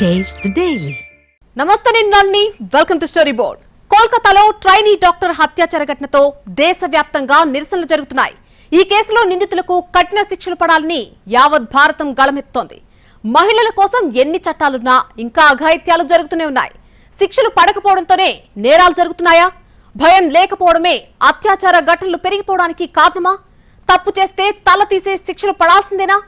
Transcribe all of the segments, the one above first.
Taste నమస్తే నేను నల్ని వెల్కమ్ టు స్టోరీ బోర్డ్ కోల్కతాలో ట్రైనీ డాక్టర్ హత్యాచార ఘటనతో దేశవ్యాప్తంగా నిరసనలు జరుగుతున్నాయి. ఈ కేసులో నిందితులకు కఠిన శిక్షలు పడాలని యావత్ భారతం గళమెత్తోంది మహిళల కోసం ఎన్ని చట్టాలున్నా ఇంకా అఘాయిత్యాలు జరుగుతూనే ఉన్నాయి. శిక్షలు పడకపోవడంతోనే నేరాలు జరుగుతున్నాయా? భయం లేకపోవడమే అత్యాచార ఘటనలు పెరిగిపోవడానికి కారణమా? తప్పు చేస్తే తల తీసే శిక్షలు పడాల్సిందేనా?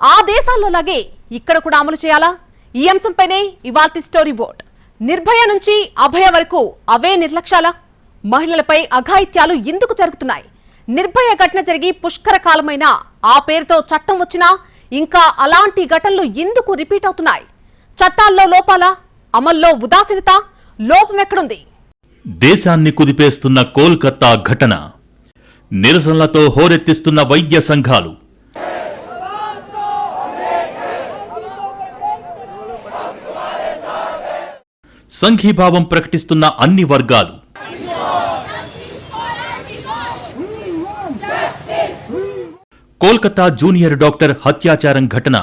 ఆ దేశాల్లో లాగే ఇక్కడ కూడా అమలు చేయాలా? ఈ అంశంపైనే ఇవాల్టి స్టోరీ బోర్డ్ నిర్భయ నుంచి అభయ వరకు అవే నిర్లక్ష్యాలా? మహిళలపై అఘాయిత్యాలు ఎందుకు జరుగుతున్నాయి? నిర్భయ ఘటన జరిగి పుష్కర కాలమైన ఆ పేరుతో చట్టం వచ్చినా ఇంకా అలాంటి ఘటనలు ఎందుకు రిపీట్ అవుతున్నాయి? చట్టాల్లో లోపాల? అమల్లో ఉదాసీనత? లోపం ఎక్కడుంది? దేశాన్ని కుదిపేస్తున్న కోల్కతా ఘటన. నిరసనలతో హోరెత్తిస్తున్న వైద్య సంఘాలు. సంఘీభావం ప్రకటిస్తున్న అన్ని వర్గాలు. కోల్కతా జూనియర్ డాక్టర్ హత్యాచారం ఘటన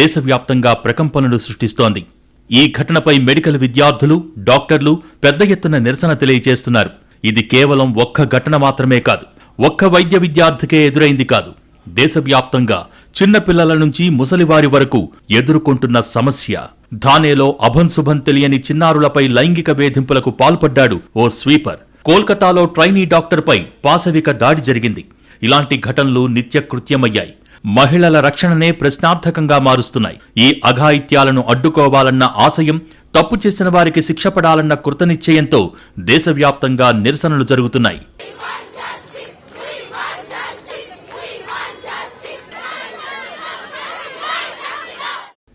దేశవ్యాప్తంగా ప్రకంపనలు సృష్టిస్తోంది. ఈ ఘటనపై మెడికల్ విద్యార్థులు డాక్టర్లు పెద్ద ఎత్తున నిరసన తెలియజేస్తున్నారు. ఇది కేవలం ఒక్క ఘటన మాత్రమే కాదు ఒక్క వైద్య విద్యార్థికే ఎదురైంది కాదు. దేశవ్యాప్తంగా చిన్నపిల్లల నుంచి ముసలివారి వరకు ఎదుర్కొంటున్న సమస్య ధానేలో అభన్సుభన్ తెలియని చిన్నారులపై లైంగిక వేధింపులకు పాల్పడ్డాడు ఓ స్వీపర్. కోల్కతాలో ట్రైనీ డాక్టర్పై పాశవిక దాడి జరిగింది. ఇలాంటి ఘటనలు నిత్యకృత్యమయ్యాయి మహిళల రక్షణనే ప్రశ్నార్థకంగా మారుస్తున్నాయి. ఈ అఘాయిత్యాలను అడ్డుకోవాలన్న ఆశయం తప్పు చేసిన వారికి శిక్ష పడాలన్న కృతనిశ్చయంతో దేశవ్యాప్తంగా నిరసనలు జరుగుతున్నాయి.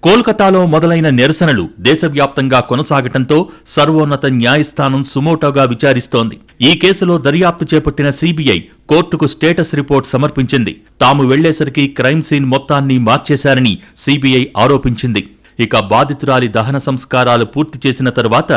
కోల్కతాలో మొదలైన నిరసనలు దేశవ్యాప్తంగా కొనసాగటంతో సర్వోన్నత న్యాయస్థానం సుమోటోగా విచారిస్తోంది. ఈ కేసులో దర్యాప్తు చేపట్టిన సీబీఐ కోర్టుకు స్టేటస్ రిపోర్ట్ సమర్పించింది. తాము వెళ్ళేసరికి క్రైమ్ సీన్ మొత్తాన్ని మార్చేశారని సీబీఐ ఆరోపించింది. ఇక బాధితురాలి దహన సంస్కారాలు పూర్తి చేసిన తర్వాత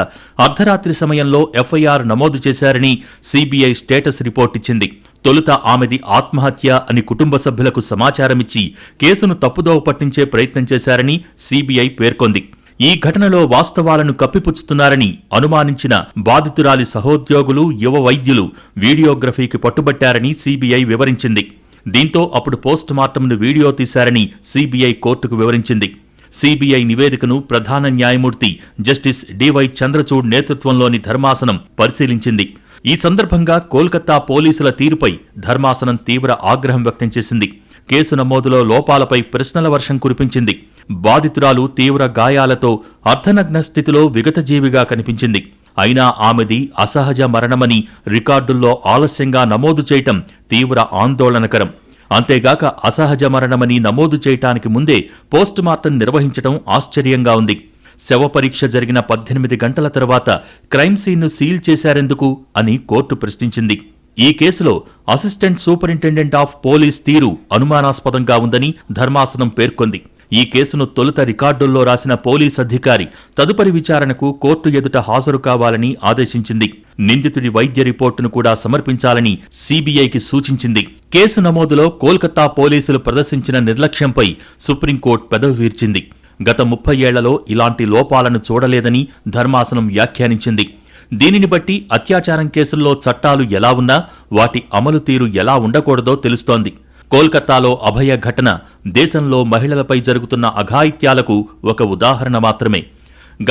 అర్ధరాత్రి సమయంలో ఎఫ్ఐఆర్ నమోదు చేశారని సీబీఐ స్టేటస్ రిపోర్ట్ ఇచ్చింది. తొలుత ఆమెది ఆత్మహత్య అని కుటుంబ సభ్యులకు సమాచారమిచ్చి కేసును తప్పుదోవ పట్టించే ప్రయత్నం చేశారని సీబీఐ పేర్కొంది. ఈ ఘటనలో వాస్తవాలను కప్పిపుచ్చుతున్నారని అనుమానించిన బాధితురాలి సహోద్యోగులు యువ వైద్యులు వీడియోగ్రఫీకి పట్టుబట్టారని సీబీఐ వివరించింది. దీంతో అప్పుడు పోస్ట్ మార్టంను వీడియో తీశారని సీబీఐ కోర్టుకు వివరించింది. సీబీఐ నివేదికను ప్రధాన న్యాయమూర్తి జస్టిస్ డివై చంద్రచూడ్ నేతృత్వంలోని ధర్మాసనం పరిశీలించింది. ఈ సందర్భంగా కోల్కతా పోలీసుల తీరుపై ధర్మాసనం తీవ్ర ఆగ్రహం వ్యక్తం చేసింది. కేసు నమోదులో లోపాలపై ప్రశ్నల వర్షం కురిపించింది. బాధితురాలు తీవ్ర గాయాలతో అర్ధనగ్న స్థితిలో విగతజీవిగా కనిపించింది. అయినా ఆమెది అసహజ మరణమని రికార్డుల్లో ఆలస్యంగా నమోదు చేయటం తీవ్ర ఆందోళనకరం. అంతేగాక అసహజ మరణమని నమోదు చేయటానికి ముందే పోస్టుమార్టం నిర్వహించటం ఆశ్చర్యంగా ఉంది. శవ పరీక్ష జరిగిన పద్దెనిమిది గంటల తర్వాత క్రైమ్ సీన్ను సీల్ చేశారెందుకు అని కోర్టు ప్రశ్నించింది. ఈ కేసులో అసిస్టెంట్ సూపరింటెండెంట్ ఆఫ్ పోలీస్ తీరు అనుమానాస్పదంగా ఉందని ధర్మాసనం పేర్కొంది. ఈ కేసును తొలుత రికార్డుల్లో రాసిన పోలీస్ అధికారి తదుపరి విచారణకు కోర్టు ఎదుట హాజరు కావాలని ఆదేశించింది. నిందితుడి వైద్య రిపోర్టును కూడా సమర్పించాలని సీబీఐకి సూచించింది. కేసు నమోదులో కోల్కతా పోలీసులు ప్రదర్శించిన నిర్లక్ష్యంపై సుప్రీంకోర్టు పెదవి వీర్చింది. గత ముప్పై ఏళ్ళలో ఇలాంటి లోపాలను చూడలేదని ధర్మాసనం వ్యాఖ్యానించింది. దీనిని బట్టి అత్యాచారం కేసుల్లో చట్టాలు ఎలా ఉన్నా వాటి అమలు తీరు ఎలా ఉండకూడదో తెలుస్తోంది. కోల్కతాలో అభయ ఘటన దేశంలో మహిళలపై జరుగుతున్న అఘాయిత్యాలకు ఒక ఉదాహరణ మాత్రమే.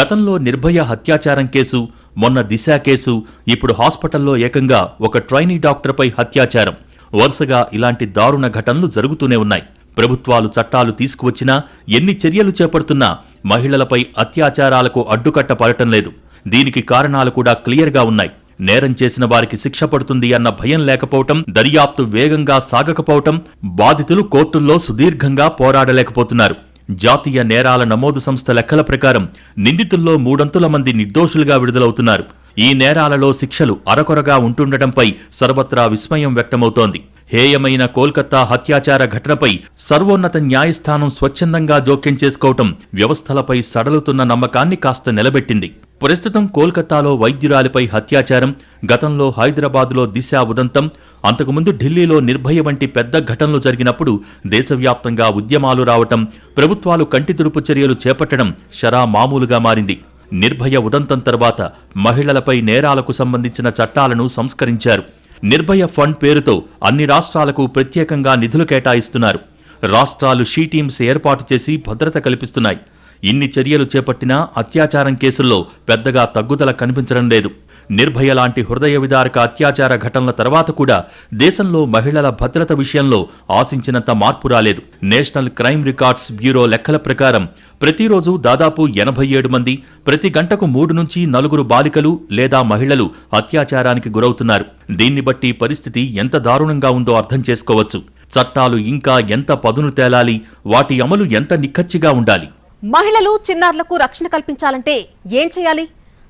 గతంలో నిర్భయ హత్యాచారం కేసు మొన్న దిశ కేసు ఇప్పుడు హాస్పిటల్లో ఏకంగా ఒక ట్రైనీ డాక్టర్పై హత్యాచారం. వరుసగా ఇలాంటి దారుణ ఘటనలు జరుగుతూనే ఉన్నాయి. ప్రభుత్వాలు చట్టాలు తీసుకువచ్చినా ఎన్ని చర్యలు చేపడుతున్నా మహిళలపై అత్యాచారాలకు అడ్డుకట్ట పడటం లేదు. దీనికి కారణాలు కూడా క్లియర్గా ఉన్నాయి. నేరం చేసిన వారికి శిక్ష పడుతుంది అన్న భయం లేకపోవటం దర్యాప్తు వేగంగా సాగకపోవటం బాధితులు కోర్టుల్లో సుదీర్ఘంగా పోరాడలేకపోతున్నారు. జాతీయ నేరాల నమోదు సంస్థ లెక్కల ప్రకారం నిందితుల్లో మూడొంతుల మంది నిర్దోషులుగా విడుదలవుతున్నారు. ఈ నేరాలలో శిక్షలు అరకొరగా ఉంటుండటంపై సర్వత్రా విస్మయం వ్యక్తమవుతోంది. హేయమైన కోల్కతా హత్యాచార ఘటనపై సర్వోన్నత న్యాయస్థానం స్వచ్ఛందంగా జోక్యం చేసుకోవటం వ్యవస్థలపై సడలుతున్న నమ్మకాన్ని కాస్త నిలబెట్టింది. ప్రస్తుతం కోల్కతాలో వైద్యురాలిపై హత్యాచారం గతంలో హైదరాబాద్లో దిశ ఉదంతం అంతకుముందు ఢిల్లీలో నిర్భయ వంటి పెద్ద ఘటనలు జరిగినప్పుడు దేశవ్యాప్తంగా ఉద్యమాలు రావటం ప్రభుత్వాలు కంటితుడుపు చర్యలు చేపట్టడం షరా మామూలుగా మారింది. నిర్భయ ఉదంతం తర్వాత మహిళలపై నేరాలకు సంబంధించిన చట్టాలను సంస్కరించారు. నిర్భయ ఫండ్ పేరుతో అన్ని రాష్ట్రాలకు ప్రత్యేకంగా నిధులు కేటాయిస్తున్నారు. రాష్ట్రాలు షీ టీమ్స్ ఏర్పాటు చేసి భద్రత కల్పిస్తున్నాయి. ఇన్ని చర్యలు చేపట్టినా అత్యాచారం కేసుల్లో పెద్దగా తగ్గుదల కనిపించడం లేదు. నిర్భయ లాంటి హృదయ విదారక అత్యాచార ఘటనల తర్వాత కూడా దేశంలో మహిళల భద్రత విషయంలో ఆశించినంత మార్పు రాలేదు. నేషనల్ క్రైమ్ రికార్డ్స్ బ్యూరో లెక్కల ప్రకారం ప్రతిరోజు దాదాపు ఎనభై ఏడు మంది ప్రతి గంటకు మూడు నుంచి నలుగురు బాలికలు లేదా మహిళలు అత్యాచారానికి గురవుతున్నారు. దీన్ని బట్టి పరిస్థితి ఎంత దారుణంగా ఉందో అర్థం చేసుకోవచ్చు. చట్టాలు ఇంకా ఎంత పదును తేలాలి వాటి అమలు ఎంత నిక్కచ్చిగా ఉండాలి? మహిళలు చిన్నారులకు రక్షణ కల్పించాలంటే ఏం చేయాలి?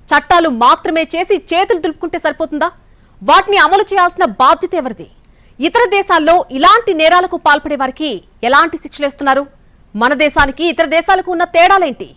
చట్టాలు మాత్రమే చేసి చేతులు దులుపుకుంటే సరిపోతుందా? వాటిని అమలు చేయాల్సిన బాధ్యత ఎవరిది? ఇతర దేశాల్లో ఇలాంటి నేరాలకు పాల్పడే వారికి ఎలాంటి శిక్షలేస్తున్నారు మన దేశానికి ఇతర దేశాలకు ఉన్న తేడాలేంటి?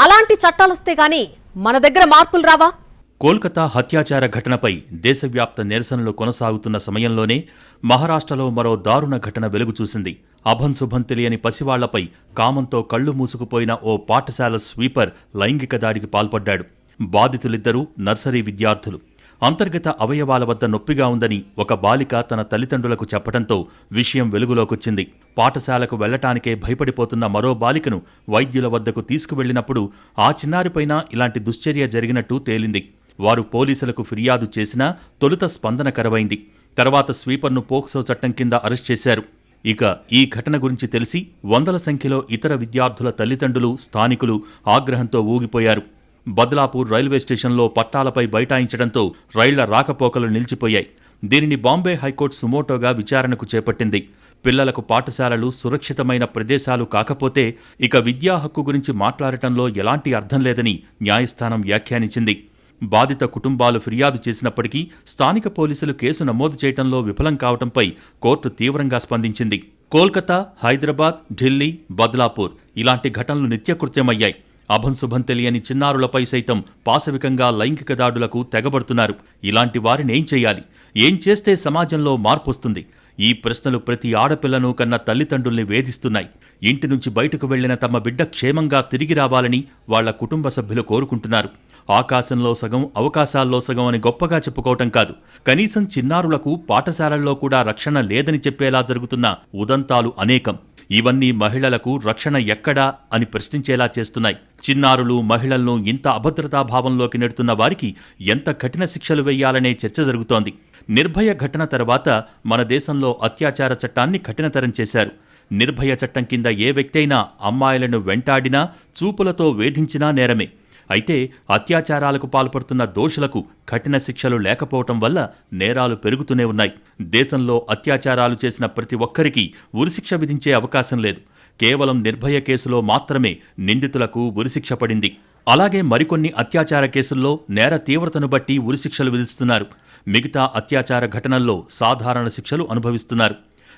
అలాంటి చట్టాలొస్తే గాని మన దగ్గర మార్పులు రావా? కోల్కతా హత్యాచార ఘటనపై దేశవ్యాప్త నిరసనలు కొనసాగుతున్న సమయంలోనే మహారాష్ట్రలో మరో దారుణ ఘటన వెలుగు చూసింది. అభంశుభం తెలియని పసివాళ్ళపై కామంతో కళ్ళు మూసుకుపోయిన ఓ పాఠశాల స్వీపర్ లైంగిక దాడికి పాల్పడ్డాడు. బాధితులిద్దరూ నర్సరీ విద్యార్థులు. అంతర్గత అవయవాల వద్ద నొప్పిగా ఉందని ఒక బాలిక తన తల్లిదండ్రులకు చెప్పడంతో విషయం వెలుగులోకొచ్చింది. పాఠశాలకు వెళ్ళటానికే భయపడిపోతున్న మరో బాలికను వైద్యుల వద్దకు తీసుకువెళ్ళినప్పుడు ఆ చిన్నారిపైన ఇలాంటి దుశ్చర్య జరిగినట్టు తేలింది. వారు పోలీసులకు ఫిర్యాదు చేసినా తొలుత స్పందన కరవైంది. తర్వాత స్వీపర్ను పోక్సో చట్టం కింద అరెస్ట్ చేశారు. ఇక ఈ ఘటన గురించి తెలిసి వందల సంఖ్యలో ఇతర విద్యార్థుల తల్లిదండ్రులు స్థానికులు ఆగ్రహంతో ఊగిపోయారు. బద్లాపూర్ రైల్వే స్టేషన్లో పట్టాలపై బైఠాయించడంతో రైళ్ళ రాకపోకలు నిలిచిపోయాయి. దీనిని బాంబే హైకోర్టు సుమోటోగా విచారణకు చేపట్టింది. పిల్లలకు పాఠశాలలు సురక్షితమైన ప్రదేశాలు కాకపోతే ఇక విద్యా హక్కు గురించి మాట్లాడటంలో ఎలాంటి అర్థం లేదని న్యాయస్థానం వ్యాఖ్యానించింది. బాధిత కుటుంబాలు ఫిర్యాదు చేసినప్పటికీ స్థానిక పోలీసులు కేసు నమోదు చేయడంలో విఫలం కావడంపై కోర్టు తీవ్రంగా స్పందించింది. కోల్కతా హైదరాబాద్ ఢిల్లీ బద్లాపూర్ ఇలాంటి ఘటనలు నిత్యకృత్యమయ్యాయి. అభంశుభం తెలియని చిన్నారులపై సైతం పాశవికంగా లైంగిక దాడులకు తెగబడుతున్నారు. ఇలాంటి వారిని ఏం చేయాలి? ఏం చేస్తే సమాజంలో మార్పొస్తుంది? ఈ ప్రశ్నలు ప్రతి ఆడపిల్లను కన్న తల్లిదండ్రుల్ని వేధిస్తున్నాయి. ఇంటి నుంచి బయటకు వెళ్ళిన తమ బిడ్డ క్షేమంగా తిరిగి రావాలని వాళ్ళ కుటుంబ సభ్యులు కోరుకుంటున్నారు. ఆకాశంలో సగం అవకాశాల్లో సగం అని గొప్పగా చెప్పుకోవటం కాదు. కనీసం చిన్నారులకు పాఠశాలల్లో కూడా రక్షణ లేదని చెప్పేలా జరుగుతున్న ఉదంతాలు అనేకం. ఇవన్నీ మహిళలకు రక్షణ ఎక్కడా అని ప్రశ్నించేలా చేస్తున్నాయి. చిన్నారులు మహిళలను ఇంత అభద్రతా భావంలోకి నెడుతున్న వారికి ఎంత కఠిన శిక్షలు వేయాలనే చర్చ జరుగుతోంది. నిర్భయ ఘటన తర్వాత మన దేశంలో అత్యాచార చట్టాన్ని కఠినతరం చేశారు. నిర్భయ చట్టం కింద ఏ వ్యక్తి అయినా అమ్మాయిలను వెంటాడినా చూపులతో వేధించినా నేరమే. అయితే అత్యాచారాలకు పాల్పడుతున్న దోషులకు కఠిన శిక్షలు లేకపోవటం వల్ల నేరాలు పెరుగుతూనే ఉన్నాయి. దేశంలో అత్యాచారాలు చేసిన ప్రతి ఒక్కరికి ఉరిశిక్ష విధించే అవకాశం లేదు. కేవలం నిర్భయ కేసులో మాత్రమే నిందితులకు ఉరిశిక్ష పడింది. అలాగే మరికొన్ని అత్యాచార కేసుల్లో నేర తీవ్రతను బట్టి ఉరిశిక్షలు విధిస్తున్నారు. మిగతా అత్యాచార ఘటనల్లో సాధారణ శిక్షలు అనుభవిస్తున్నారు.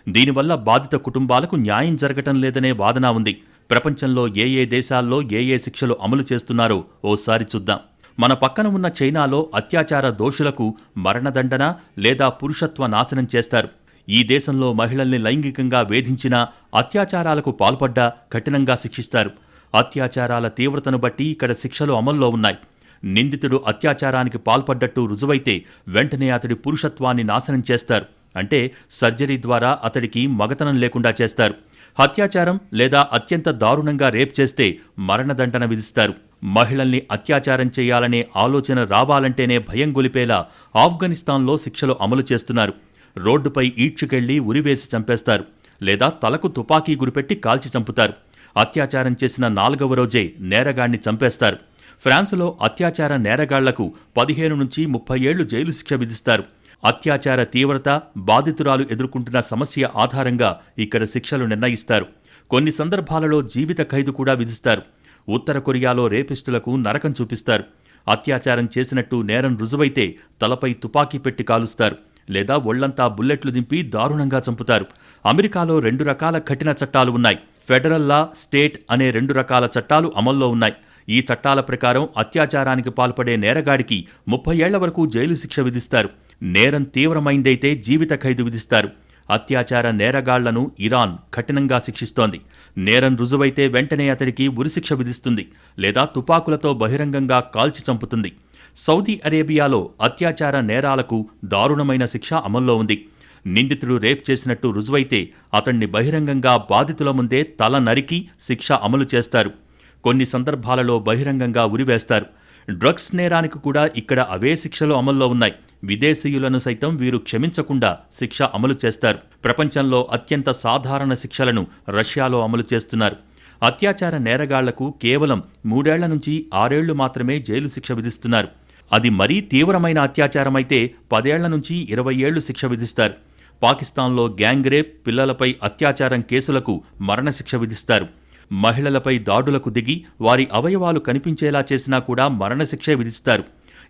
దీనివల్ల బాధిత కుటుంబాలకు న్యాయం జరగటం లేదనే వాదన ఉంది. ప్రపంచంలో ఏ ఏ దేశాల్లో ఏ ఏ శిక్షలు అమలు చేస్తున్నారో ఓసారి చూద్దాం. మన పక్కన ఉన్న చైనాలో అత్యాచార దోషులకు మరణదండన లేదా పురుషత్వ నాశనం చేస్తారు. ఈ దేశంలో మహిళల్ని లైంగికంగా వేధించినా అత్యాచారాలకు పాల్పడ్డా కఠినంగా శిక్షిస్తారు. అత్యాచారాల తీవ్రతను బట్టి ఇక్కడ శిక్షలు అమల్లో ఉన్నాయి. నిందితుడు అత్యాచారానికి పాల్పడ్డట్టు రుజువైతే వెంటనే అతడి పురుషత్వాన్ని నాశనం చేస్తారు. అంటే సర్జరీ ద్వారా అతడికి మగతనం లేకుండా చేస్తారు. హత్యాచారం లేదా అత్యంత దారుణంగా రేప్ చేస్తే మరణదండన విధిస్తారు. మహిళల్ని అత్యాచారం చేయాలనే ఆలోచన రావాలంటేనే భయం గొలిపేలా ఆఫ్ఘనిస్తాన్లో శిక్షలు అమలు చేస్తున్నారు. రోడ్డుపై ఈడ్చుకెళ్ళి ఉరివేసి చంపేస్తారు లేదా తలకు తుపాకీ గురిపెట్టి కాల్చి చంపుతారు. అత్యాచారం చేసిన నాలుగవ రోజే నేరగాణ్ణి చంపేస్తారు. ఫ్రాన్స్లో అత్యాచార నేరగాళ్ళకు పదిహేను నుంచి ముప్పై ఏళ్ళు జైలు శిక్ష విధిస్తారు. అత్యాచార తీవ్రత బాధితురాలు ఎదుర్కొంటున్న సమస్య ఆధారంగా ఇక్కడ శిక్షలు నిర్ణయిస్తారు. కొన్ని సందర్భాలలో జీవిత ఖైదు కూడా విధిస్తారు. ఉత్తర కొరియాలో రేపిస్టులకు నరకం చూపిస్తారు. అత్యాచారం చేసినట్టు నేరం రుజువైతే తలపై తుపాకీ పెట్టి కాలుస్తారు. లేదా ఒళ్ళంతా బుల్లెట్లు దింపి దారుణంగా చంపుతారు. అమెరికాలో రెండు రకాల కఠిన చట్టాలు ఉన్నాయి. ఫెడరల్ లా స్టేట్ అనే రెండు రకాల చట్టాలు అమల్లో ఉన్నాయి. ఈ చట్టాల ప్రకారం అత్యాచారానికి పాల్పడే నేరగాడికి ముప్పై ఏళ్ళ వరకు జైలు శిక్ష విధిస్తారు. నేరం తీవ్రమైందైతే జీవిత ఖైదు విధిస్తారు. అత్యాచార నేరగాళ్ళను ఇరాన్ కఠినంగా శిక్షిస్తోంది. నేరం రుజువైతే వెంటనే అతడికి ఉరిశిక్ష విధిస్తుంది లేదా తుపాకులతో బహిరంగంగా కాల్చి చంపుతుంది. సౌదీ అరేబియాలో అత్యాచార నేరాలకు దారుణమైన శిక్ష అమల్లో ఉంది. నిందితుడు రేప్ చేసినట్టు రుజువైతే అతణ్ణి బహిరంగంగా బాధితుల ముందే తల నరికి శిక్ష అమలు చేస్తారు. కొన్ని సందర్భాలలో బహిరంగంగా ఉరివేస్తారు. డ్రగ్స్ నేరానికి కూడా ఇక్కడ అవే శిక్షలు అమల్లో ఉన్నాయి. విదేశీయులను సైతం వీరు క్షమించకుండా శిక్ష అమలు చేస్తారు. ప్రపంచంలో అత్యంత సాధారణ శిక్షలను రష్యాలో అమలు చేస్తున్నారు. అత్యాచార నేరగాళ్ళకు కేవలం మూడేళ్ళ నుంచి ఆరేళ్ళు మాత్రమే జైలు శిక్ష విధిస్తున్నారు. అది మరీ తీవ్రమైన అత్యాచారమైతే పదేళ్ళ నుంచి ఇరవై ఏళ్ళు శిక్ష విధిస్తారు. పాకిస్తాన్లో గ్యాంగ్ రేప్ పిల్లలపై అత్యాచారం కేసులకు మరణశిక్ష విధిస్తారు. మహిళలపై దాడులకు దిగి వారి అవయవాలు కనిపించేలా చేసినా కూడా మరణశిక్షే విధిస్తారు.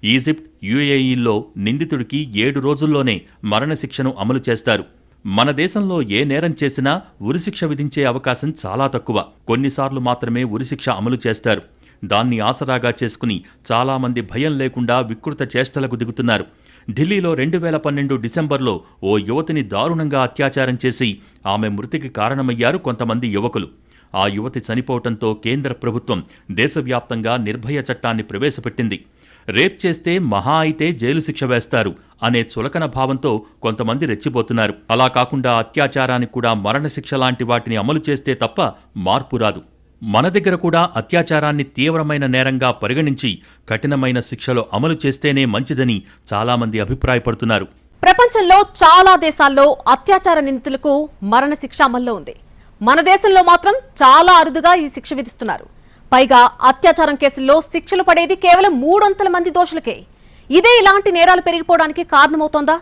ఈజిప్ట్ యుఏఈల్లో నిందితుడికి ఏడు రోజుల్లోనే మరణశిక్షను అమలు చేస్తారు. మన దేశంలో ఏ నేరం చేసినా ఉరిశిక్ష విధించే అవకాశం చాలా తక్కువ. కొన్నిసార్లు మాత్రమే ఉరిశిక్ష అమలు చేస్తారు. దాన్ని ఆసరాగా చేసుకుని చాలామంది భయం లేకుండా వికృత చేష్టలకు దిగుతున్నారు. ఢిల్లీలో రెండు వేల పన్నెండు డిసెంబర్లో ఓ యువతిని దారుణంగా అత్యాచారం చేసి ఆమె మృతికి కారణమయ్యారు కొంతమంది యువకులు. ఆ యువతి చనిపోవటంతో కేంద్ర ప్రభుత్వం దేశవ్యాప్తంగా నిర్భయ చట్టాన్ని ప్రవేశపెట్టింది. రేప్ చేస్తే మహా అయితే జైలు శిక్ష వేస్తారు అనే చులకన భావంతో కొంతమంది రెచ్చిపోతున్నారు. అలా కాకుండా అత్యాచారానికి కూడా మరణశిక్ష లాంటి వాటిని అమలు చేస్తే తప్ప మార్పు రాదు. మన దగ్గర కూడా అత్యాచారాన్ని తీవ్రమైన నేరంగా పరిగణించి కఠినమైన శిక్షలు అమలు చేస్తేనే మంచిదని చాలామంది అభిప్రాయపడుతున్నారు. ప్రపంచంలో చాలా దేశాల్లో అత్యాచార నిందితులకు మరణశిక్ష అమల్లో ఉంది. మన దేశంలో మాత్రం చాలా అరుదుగా ఈ శిక్ష విధిస్తున్నారు. పైగా అత్యాచారం కేసుల్లో శిక్షలు పడేది కేవలం మూడొంతల మంది దోషులకే. ఇదే ఇలాంటి నేరాలు పెరిగిపోవడానికి కారణమవుతోందా?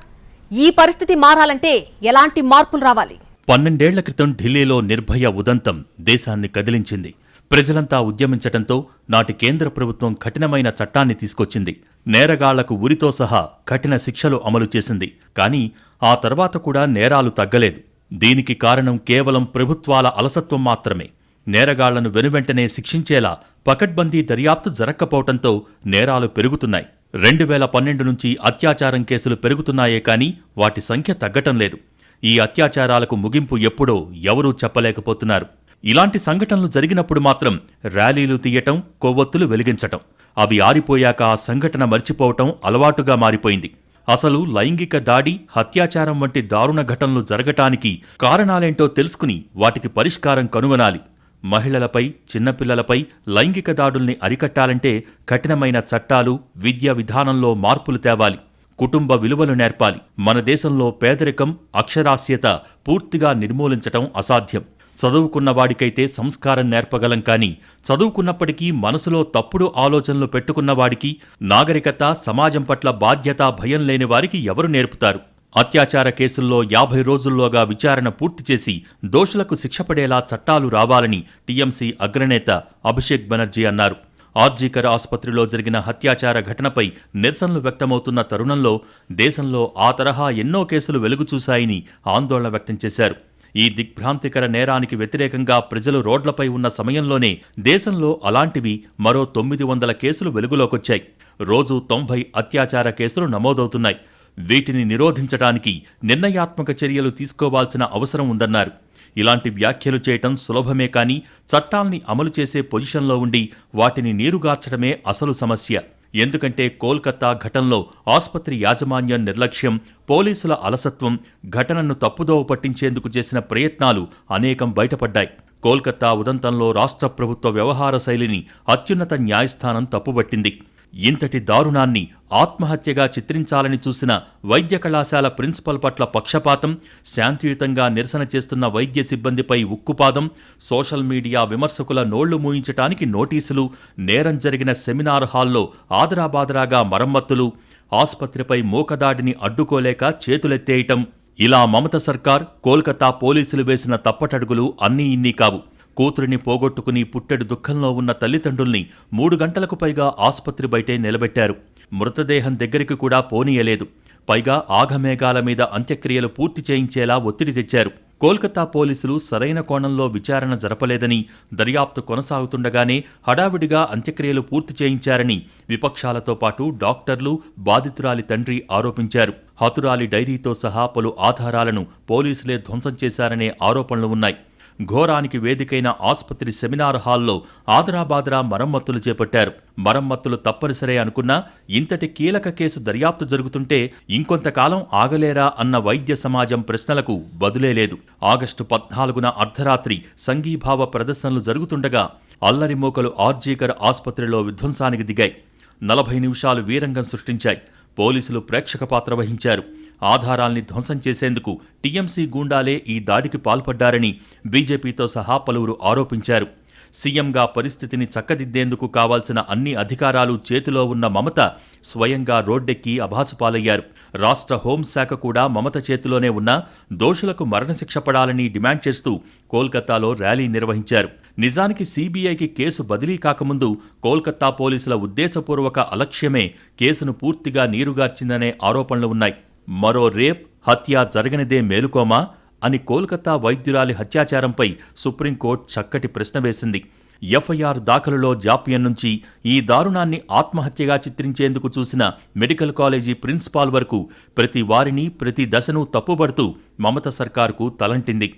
ఈ పరిస్థితి మారాలంటే ఎలాంటి మార్పులు రావాలి? పన్నెండేళ్ళ క్రితం ఢిల్లీలో నిర్భయ ఉదంతం దేశాన్ని కదిలించింది. ప్రజలంతా ఉద్యమించటంతో నాటి కేంద్ర ప్రభుత్వం కఠినమైన చట్టాన్ని తీసుకొచ్చింది. నేరగాళ్ళకు ఉరితో సహా కఠిన శిక్షలు అమలు చేసింది. కానీ ఆ తర్వాత కూడా నేరాలు తగ్గలేదు. దీనికి కారణం కేవలం ప్రభుత్వాల అలసత్వం మాత్రమే. నేరగాళ్ళను వెనువెంటనే శిక్షించేలా పకడ్బందీ దర్యాప్తు జరక్కపోవటంతో నేరాలు పెరుగుతున్నాయి. రెండు వేల పన్నెండు నుంచి అత్యాచారం కేసులు పెరుగుతున్నాయే కానీ వాటి సంఖ్య తగ్గటం లేదు. ఈ అత్యాచారాలకు ముగింపు ఎప్పుడో ఎవరూ చెప్పలేకపోతున్నారు. ఇలాంటి సంఘటనలు జరిగినప్పుడు మాత్రం ర్యాలీలు తీయటం కొవ్వొత్తులు వెలిగించటం అవి ఆరిపోయాక ఆ సంఘటన మర్చిపోవటం అలవాటుగా మారిపోయింది. అసలు లైంగిక దాడి హత్యాచారం వంటి దారుణ ఘటనలు జరగటానికి కారణాలేంటో తెలుసుకుని వాటికి పరిష్కారం కనుగొనాలి. మహిళలపై చిన్నపిల్లలపై లైంగిక దాడుల్ని అరికట్టాలంటే కఠినమైన చట్టాలు విద్యా విధానంలో మార్పులు తేవాలి. కుటుంబ విలువలు నేర్పాలి. మన దేశంలో పేదరికం అక్షరాస్యత పూర్తిగా నిర్మూలించటం అసాధ్యం. చదువుకున్న వాడికైతే సంస్కారం నేర్పగలం కానీ చదువుకున్నప్పటికీ మనసులో తప్పుడు ఆలోచనలు పెట్టుకున్నవాడికి నాగరికత సమాజం పట్ల బాధ్యత భయం లేని వారికి ఎవరు నేర్పుతారు? అత్యాచార కేసుల్లో యాభై రోజుల్లోగా విచారణ పూర్తి చేసి దోషులకు శిక్ష పడేలా చట్టాలు రావాలని టీఎంసీ అగ్రనేత అభిషేక్ బెనర్జీ అన్నారు. ఆర్జీకర్ ఆసుపత్రిలో జరిగిన హత్యాచార ఘటనపై నిరసనలు వ్యక్తమవుతున్న తరుణంలో దేశంలో ఆ తరహా ఎన్నో కేసులు వెలుగు చూశాయని ఆందోళన వ్యక్తం చేశారు. ఈ దిగ్భ్రాంతికర నేరానికి వ్యతిరేకంగా ప్రజలు రోడ్లపై ఉన్న సమయంలోనే దేశంలో అలాంటివి మరో తొమ్మిది వందల కేసులు వెలుగులోకొచ్చాయి. రోజు తొంభై అత్యాచార కేసులు నమోదవుతున్నాయి. వీటిని నిరోధించడానికి నిర్ణయాత్మక చర్యలు తీసుకోవాల్సిన అవసరం ఉందన్నారు. ఇలాంటి వ్యాఖ్యలు చేయటం సులభమే కానీ చట్టాల్ని అమలు చేసే పొజిషన్లో ఉండి వాటిని నీరుగార్చడమే అసలు సమస్య. ఎందుకంటే కోల్కతా ఘటనలో ఆసుపత్రి యాజమాన్యం నిర్లక్ష్యం పోలీసుల అలసత్వం ఘటనను తప్పుదోవ పట్టించేందుకు చేసిన ప్రయత్నాలు అనేకం బయటపడ్డాయి. కోల్కతా ఉదంతంలో రాష్ట్ర ప్రభుత్వ వ్యవహార శైలిని అత్యున్నత న్యాయస్థానం తప్పుబట్టింది ఇంతటి దారుణాన్ని ఆత్మహత్యగా చిత్రించాలని చూసిన వైద్య కళాశాల ప్రిన్సిపల్ పట్ల పక్షపాతం శాంతియుతంగా నిరసన చేస్తున్న వైద్య సిబ్బందిపై ఉక్కుపాదం సోషల్ మీడియా విమర్శకుల నోళ్ళు మూయించటానికి నోటీసులు నేరం జరిగిన సెమినార్ హాల్లో ఆదరాబాదరాగా మరమ్మత్తులు ఆసుపత్రిపై మూకదాడిని అడ్డుకోలేక చేతులెత్తేయటం. ఇలా మమత సర్కార్ కోల్కతా పోలీసులు వేసిన తప్పటడుగులు అన్నీ ఇన్నీ కావు. కూతురిని పోగొట్టుకుని పుట్టెడు దుఃఖంలో ఉన్న తల్లిదండ్రుల్ని మూడు గంటలకు పైగా ఆసుపత్రి బయటే నిలబెట్టారు. మృతదేహం దగ్గరికి కూడా పోనీయలేదు. పైగా ఆఘమేఘాల మీద అంత్యక్రియలు పూర్తి చేయించేలా ఒత్తిడి తెచ్చారు. కోల్కతా పోలీసులు సరైన కోణంలో విచారణ జరపలేదని దర్యాప్తు కొనసాగుతుండగానే హడావిడిగా అంత్యక్రియలు పూర్తి చేయించారని విపక్షాలతో పాటు డాక్టర్లు బాధితురాలి తండ్రి ఆరోపించారు. హతురాలి డైరీతో సహా పలు ఆధారాలను పోలీసులే ధ్వంసం చేశారనే ఆరోపణలు ఉన్నాయి. ఘోరానికి వేదికైన ఆసుపత్రి సెమినార్ హాల్లో ఆదరాబాదరా మరమ్మతులు చేపట్టారు. మరమ్మతులు తప్పనిసరే అనుకున్నా ఇంతటి కీలక కేసు దర్యాప్తు జరుగుతుంటే ఇంకొంతకాలం ఆగలేరా అన్న వైద్య సమాజం ప్రశ్నలకు బదులే లేదు. ఆగస్టు పద్నాలుగున అర్ధరాత్రి సంఘీభావ ప్రదర్శనలు జరుగుతుండగా అల్లరిమోకలు ఆర్జీకర్ ఆసుపత్రిలో విధ్వంసానికి దిగాయి. నలభై నిమిషాలు వీరంగం సృష్టించాయి. పోలీసులు ప్రేక్షక పాత్ర వహించారు. ఆధారాల్ని ధ్వంసం చేసేందుకు టీఎంసీ గూండాలే ఈ దాడికి పాల్పడ్డారని బీజేపీతో సహా పలువురు ఆరోపించారు. సీఎంగా పరిస్థితిని చక్కదిద్దేందుకు కావాల్సిన అన్ని అధికారాలు చేతిలో ఉన్న మమత స్వయంగా రోడ్డెక్కి అభాసుపాలయ్యారు. రాష్ట్ర హోంశాఖ కూడా మమత చేతిలోనే ఉన్న దోషులకు మరణశిక్ష పడాలని డిమాండ్ చేస్తూ కోల్కతాలో ర్యాలీ నిర్వహించారు. నిజానికి సీబీఐకి కేసు బదిలీ కాకముందు కోల్కతా పోలీసుల ఉద్దేశపూర్వక అలక్ష్యమే కేసును పూర్తిగా నీరుగార్చిందనే ఆరోపణలు ఉన్నాయి. మరో రేప్ హత్య జరగనిదే మేలుకోమా అని కోల్కతా వైద్యురాలి హత్యాచారంపై సుప్రీంకోర్టు చక్కటి ప్రశ్న వేసింది. ఎఫ్ఐఆర్ దాఖలులో జాప్యం నుంచి ఈ దారుణాన్ని ఆత్మహత్యగా చిత్రించేందుకు చూసిన మెడికల్ కాలేజీ ప్రిన్సిపాల్ వరకు ప్రతి వారిని ప్రతి దశను తప్పుబడుతూ మమత సర్కార్కు తలంటింది.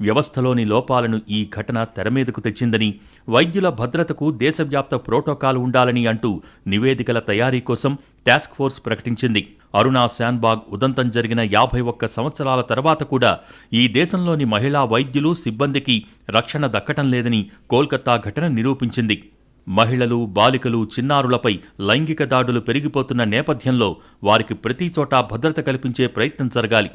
వ్యవస్థలోని లోపాలను ఈ ఘటన తెరమీదకు తెచ్చిందని వైద్యుల భద్రతకు దేశవ్యాప్త ప్రోటోకాల్ ఉండాలని అంటూ నివేదికల తయారీ కోసం టాస్క్ ఫోర్స్ ప్రకటించింది. అరుణా శాన్బాగ్ ఉదంతం జరిగిన యాభై ఒక్క సంవత్సరాల తర్వాత కూడా ఈ దేశంలోని మహిళా వైద్యులు సిబ్బందికి రక్షణ దక్కటం లేదని కోల్కతా ఘటన నిరూపించింది. మహిళలు బాలికలు చిన్నారులపై లైంగిక దాడులు పెరిగిపోతున్న నేపథ్యంలో వారికి ప్రతి చోటా భద్రత కల్పించే ప్రయత్నం జరగాలి.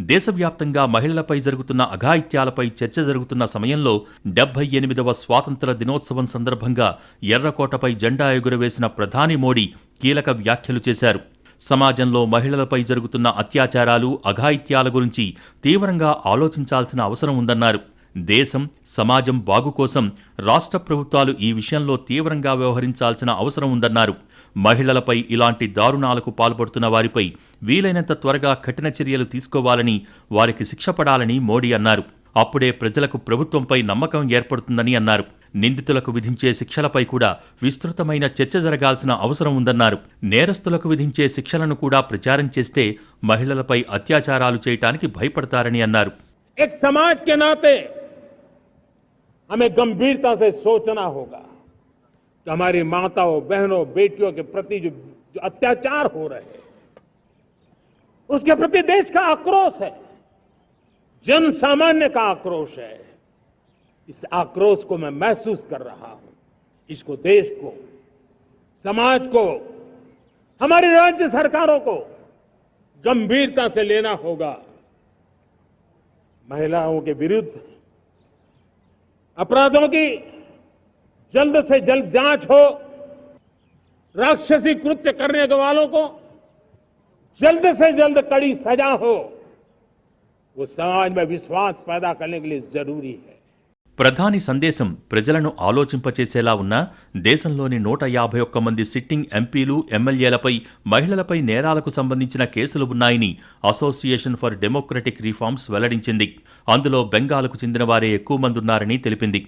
దేశవ్యాప్తంగా మహిళలపై జరుగుతున్న అఘాయిత్యాలపై చర్చ జరుగుతున్న సమయంలో డెబ్బై ఎనిమిదవ స్వాతంత్ర దినోత్సవం సందర్భంగా ఎర్రకోటపై జెండా ఎగురవేసిన ప్రధాని మోడీ కీలక వ్యాఖ్యలు చేశారు. సమాజంలో మహిళలపై జరుగుతున్న అత్యాచారాలు అఘాయిత్యాల గురించి తీవ్రంగా ఆలోచించాల్సిన అవసరం ఉందన్నారు. దేశం సమాజం బాగు కోసం రాష్ట్ర ప్రభుత్వాలు ఈ విషయంలో తీవ్రంగా వ్యవహరించాల్సిన అవసరం ఉందన్నారు. మహిళలపై ఇలాంటి దారుణాలకు పాల్పడుతున్న వారిపై వీలైనంత త్వరగా కఠిన చర్యలు తీసుకోవాలని వారికి శిక్ష పడాలని మోడీ అన్నారు అప్పుడే ప్రజలకు ప్రభుత్వంపై నమ్మకం ఏర్పడుతుందని అన్నారు నిందితులకు విధించే శిక్షలపై కూడా విస్తృతమైన చర్చ జరగాల్సిన అవసరం ఉందన్నారు నేరస్తులకు విధించే శిక్షలను కూడా ప్రచారం చేస్తే మహిళలపై అత్యాచారాలు చేయటానికి భయపడతారని అన్నారు एक समाज के नाते हमें गंभीरता से सोचना होगा हमारी माताओं बहनों बेटियों के प्रति जो, जो अत्याचार हो रहे हैं उसके प्रति देश का आक्रोश है जन सामान्य का आक्रोश है। इस आक्रोश को मैं महसूस कर रहा हूँ। इसको देश को समाज को हमारी राज्य सरकारों को गंभीरता से लेना होगा। महिलाओं के विरुद्ध अपराधों की जल्द से जल्द जांच हो राक्षसी कृत्य करने के वालों को जल्द से जल्द कड़ी सजा हो वो समाज में विश्वास पैदा करने के लिए जरूरी है ప్రధాని సందేశం ప్రజలను ఆలోచింపచేసేలా ఉన్న దేశంలోని నూట యాభై ఒక్క మంది సిట్టింగ్ ఎంపీలు ఎమ్మెల్యేలపై మహిళలపై నేరాలకు సంబంధించిన కేసులు ఉన్నాయని అసోసియేషన్ ఫర్ డెమోక్రటిక్ రిఫార్మ్స్ వెల్లడించింది అందులో బెంగాల్కు చెందిన వారే ఎక్కువ మంది ఉన్నారని తెలిపింది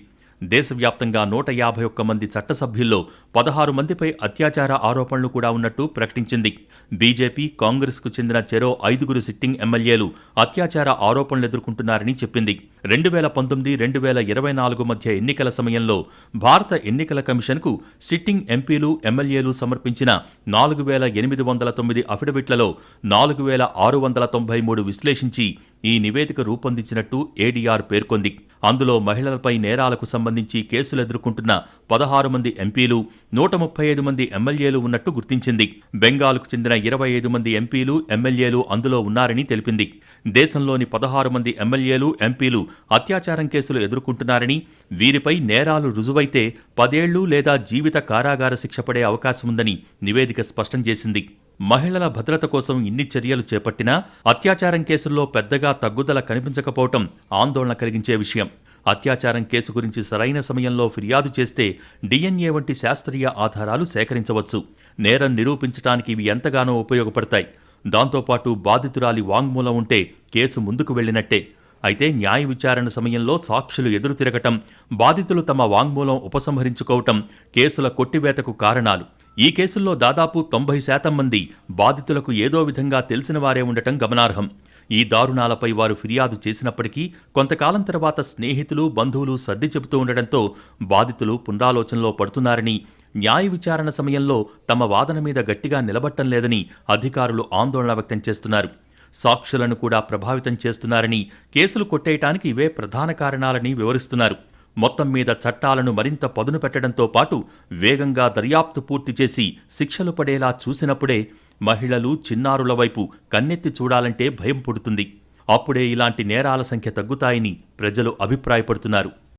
దేశవ్యాప్తంగా నూట యాభై ఒక్క మంది చట్టసభ్యుల్లో పదహారు మందిపై అత్యాచార ఆరోపణలు కూడా ఉన్నట్టు ప్రకటించింది. బీజేపీ కాంగ్రెస్కు చెందిన చెరో ఐదుగురు సిట్టింగ్ ఎమ్మెల్యేలు అత్యాచార ఆరోపణలు ఎదుర్కొంటున్నారని చెప్పింది. రెండు వేల పంతొమ్మిది రెండు వేల ఇరవై నాలుగు మధ్య ఎన్నికల సమయంలో భారత ఎన్నికల కమిషన్కు సిట్టింగ్ ఎంపీలు ఎమ్మెల్యేలు సమర్పించిన నాలుగు వేల ఎనిమిది వందల తొమ్మిది అఫిడవిట్లలో నాలుగు వేల ఆరు వందల తొంభై మూడు విశ్లేషించి ఈ నివేదిక రూపొందించినట్టు ఏడీఆర్ పేర్కొంది. అందులో మహిళలపై నేరాలకు సంబంధించి కేసులు ఎదుర్కొంటున్న పదహారు మంది ఎంపీలు నూట ముప్పై ఐదు మంది ఎమ్మెల్యేలు ఉన్నట్టు గుర్తించింది. బెంగాల్కు చెందిన ఇరవై ఐదు మంది ఎంపీలు ఎమ్మెల్యేలు అందులో ఉన్నారని తెలిపింది. దేశంలోని పదహారు మంది ఎమ్మెల్యేలు ఎంపీలు అత్యాచారం కేసులు ఎదుర్కొంటున్నారని వీరిపై నేరాలు రుజువైతే పదేళ్ళు లేదా జీవిత కారాగార శిక్ష పడే అవకాశముందని నివేదిక స్పష్టం చేసింది. మహిళల భద్రత కోసం ఇన్ని చర్యలు చేపట్టినా అత్యాచారం కేసుల్లో పెద్దగా తగ్గుదల కనిపించకపోవటం ఆందోళన కలిగించే విషయం. అత్యాచారం కేసు గురించి సరైన సమయంలో ఫిర్యాదు చేస్తే డిఎన్ఏ వంటి శాస్త్రీయ ఆధారాలు సేకరించవచ్చు. నేరం నిరూపించడానికి ఇవి ఎంతగానో ఉపయోగపడతాయి. దాంతోపాటు బాధితురాలి వాంగ్మూలం ఉంటే కేసు ముందుకు వెళ్ళినట్టే. అయితే న్యాయ విచారణ సమయంలో సాక్షులు ఎదురు తిరగటం బాధితులు తమ వాంగ్మూలం ఉపసంహరించుకోవటం కేసుల కొట్టివేతకు కారణాలు. ఈ కేసుల్లో దాదాపు తొంభై శాతం మంది బాధితులకు ఏదో విధంగా తెలిసిన వారే ఉండటం గమనార్హం. ఈ దారుణాలపై వారు ఫిర్యాదు చేసినప్పటికీ కొంతకాలం తర్వాత స్నేహితులు బంధువులు సర్ది చెబుతూ ఉండటంతో బాధితులు పునరాలోచనలో పడుతున్నారని న్యాయ విచారణ సమయంలో తమ వాదన మీద గట్టిగా నిలబట్టం లేదని అధికారులు ఆందోళన వ్యక్తం చేస్తున్నారు. సాక్షులను కూడా ప్రభావితం చేస్తున్నారని కేసులు కొట్టేయటానికి ఇవే ప్రధాన కారణాలని వివరిస్తున్నారు. మొత్తం మీద చట్టాలను మరింత పదును పెట్టడంతో పాటు వేగంగా దర్యాప్తు పూర్తి చేసి శిక్షలు పడేలా చూసినప్పుడే మహిళలు చిన్నారుల వైపు కన్నెత్తి చూడాలంటే భయం పుడుతుంది. అప్పుడే ఇలాంటి నేరాల సంఖ్య తగ్గుతాయని ప్రజలు అభిప్రాయపడుతున్నారు.